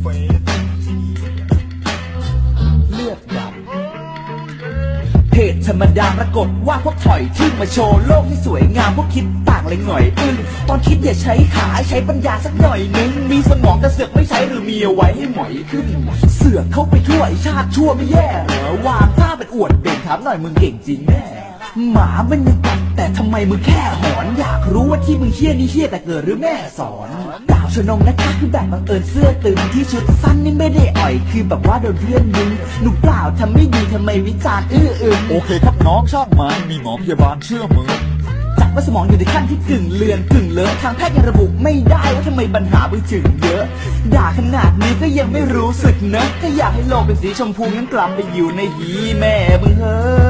เฟซเลือดดำเพจธรรมดาปรากฏว่าพวกถอยที่มาโชว์โลกที่สวยงามพวกคิดต่างเลยหน่อยอึ้งตอนคิดอย่าใช้ขาใช้ปัญญาสักหน่อยนึง มีสมองแต่เสือกไม่ใช้หรือมีเอาไว้ให้หมอยขึ้น เสือกเข้าไปทั่วไอชาติชั่วไม่แย่เหรอวางท่าเป็นอวดเบ่งถามหน่อยมึงเก่งจริงแน่ หมามันยังกัดแต่ทำไมมึงแค่หอน อยากรู้ว่าที่มึงเฮี้ยนี่เฮี้ยแต่เกิดหรือแม่สอนดาวชนงนะคะคือแบบบังเอิญเสื้อตึงที่ชุดสั้นนี่ไม่ได้อ่อยคือแบบว่าโดนเพื่อนดึงหนูเปล่าทำไม่ดีทำไมวิจารณ์อื้ออึงโอเคครับน้องช่างมันมีหมอพยาบาลเชื่อมือจับว่าสมองอยู่ในขั้นที่กึ่งเลือนกึ่งเลอะทางแพทย์ยังระบุไม่ได้ว่าทำไมปัญหามึงถึงเยอะ ด่าขนาดนี้ก็ยังไม่รู้สึกนะถ้าอยากให้โลกเป็นสีชมพูงั้นกลับไปอยู่ในหีแม่มึงเฮ้ย